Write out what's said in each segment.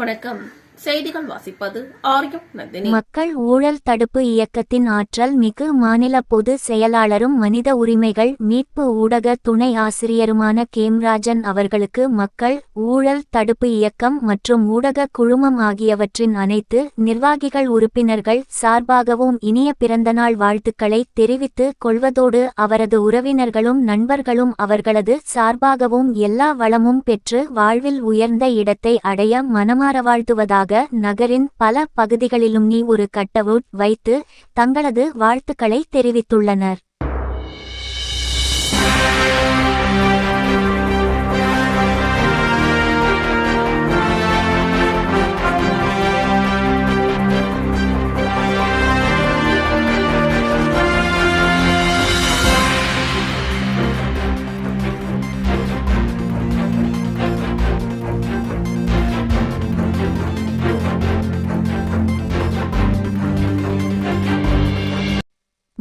வணக்கம். செய்திகள் வாசிப்பது ஆரியம் நந்தினி. மக்கள் ஊழல் தடுப்பு இயக்கத்தின் ஆற்றல் மிகு மாநில பொது செயலாளரும் மனித உரிமைகள் மீட்பு ஊடக துணை ஆசிரியருமான கேம்ராஜன் அவர்களுக்கு மக்கள் ஊழல் தடுப்பு இயக்கம் மற்றும் ஊடக குழுமம் ஆகியவற்றின் அனைத்து நிர்வாகிகள் உறுப்பினர்கள் சார்பாகவும் இனிய பிறந்தநாள் வாழ்த்துக்களை தெரிவித்துக் கொள்வதோடு அவரது உறவினர்களும் நண்பர்களும் அவர்களது சார்பாகவும் எல்லா வளமும் பெற்று வாழ்வில் உயர்ந்த இடத்தை அடைய மனமாற வாழ்த்துவதாக நகரின் பல பகுதிகளிலும் நீ ஒரு கட்டவுட் வைத்து தங்களது வாழ்த்துக்களை தெரிவித்துள்ளனர்.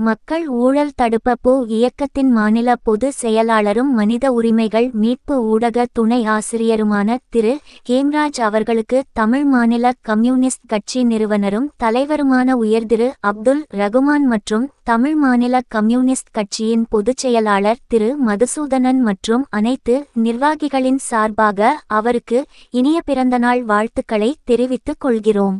மக்கள் ஊழல் தடுப்பப்பு இயக்கத்தின் மாநில பொது செயலாளரும் மனித உரிமைகள் மீட்பு ஊடக துணை ஆசிரியருமான திரு. ஹேம்ராஜ் அவர்களுக்கு தமிழ் மாநில கம்யூனிஸ்ட் கட்சி நிறுவனரும் தலைவருமான உயர்திரு அப்துல் ரகுமான் மற்றும் தமிழ் மாநில கம்யூனிஸ்ட் கட்சியின் பொதுச் செயலாளர் திரு. மதுசூதனன் மற்றும் அனைத்து நிர்வாகிகளின் சார்பாக அவருக்கு இனிய பிறந்தநாள் வாழ்த்துக்களை தெரிவித்துக் கொள்கிறோம்.